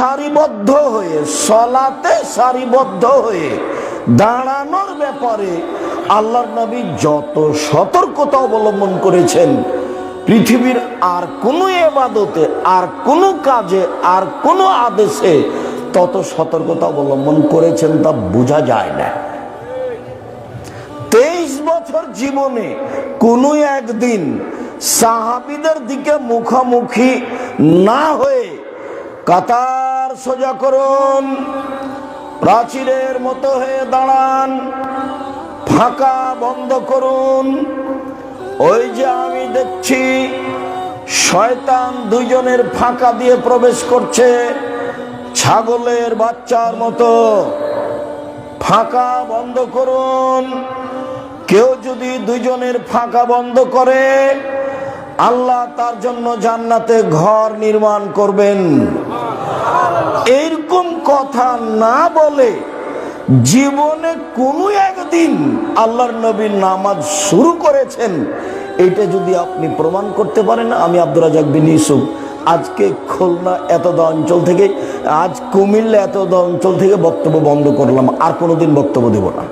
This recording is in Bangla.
সারিবদ্ধ হয়ে, সলাতে সারিবদ্ধ হয়ে দাঁড়ানোর ব্যাপারে আল্লাহর নবী যত সতর্কতা অবলম্বন করেছেন, পৃথিবীর আর কোনো এবাদতে আর কোনো কাজে, আর কোনো আদেশে তত সতর্কতা অবলম্বন করেছেন তা বোঝা যায় না। তেইশ বছর জীবনে কোনো একদিন সাহাবিদের দিকে মুখোমুখি না হয়ে কাতার সোজা করুন। প্রাচীরের মতো হয়ে দাঁড়ান। ফাঁকা বন্ধ করুন। ওই যে আমি দেখছি, শয়তান দুইজনের ফাঁকা দিয়ে প্রবেশ করছে। ছাগলের বাচ্চার মতো। ফাঁকা বন্ধ করুন। কেউ যদি দুজনের ফাঁকা বন্ধ করে, আল্লাহ তার জন্য জান্নাতে ঘর নির্মাণ করবেন। কথা না বলে জীবনে কোনো একদিন আল্লাহর নবীর নামাজ শুরু করেছেন, এটা যদি আপনি প্রমাণ করতে পারেন, আমি আব্দুল রাজাক বিন ইউসুফ। আজকে খুলনা এতদা অঞ্চল থেকে, আজ কুমিল্লা এতদা অঞ্চল থেকে বক্তব্য বন্ধ করলাম, আর কোনোদিন বক্তব্য দেব না।